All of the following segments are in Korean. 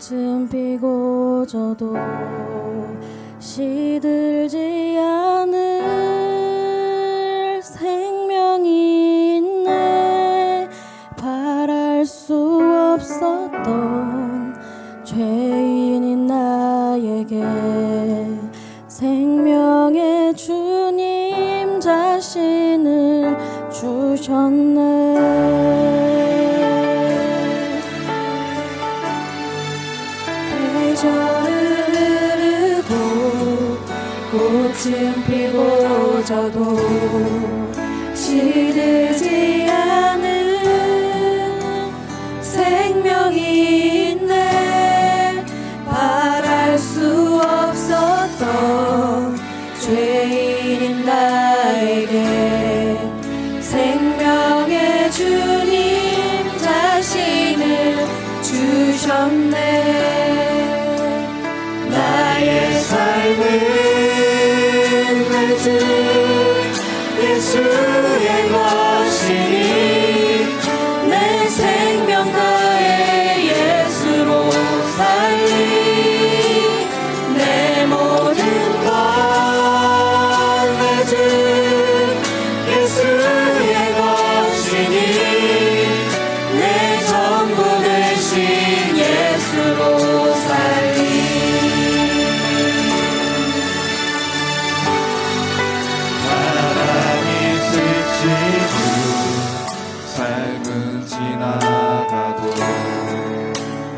꽃은 피고 저도 시들지 않은 비워져도 시들지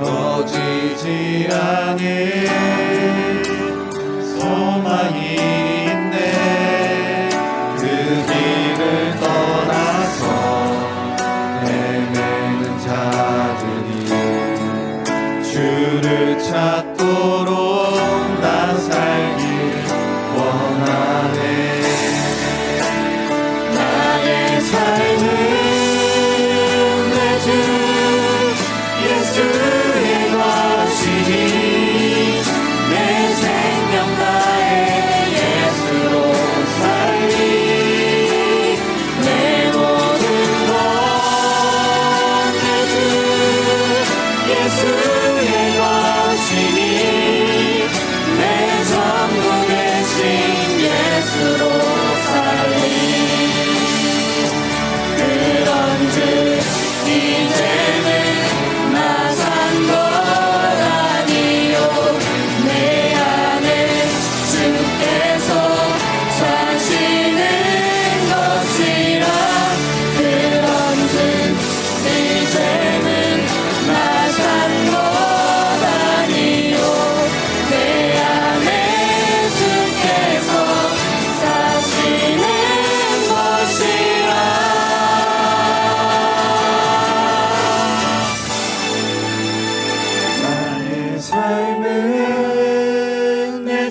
꺼지지 않은 소망이 있네. 그 길을 떠나서 헤매는 자들이 주를 찾도록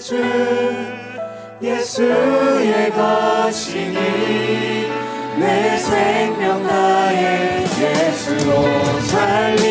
주 예수의 것이니 내 생명 나의 예수로 살리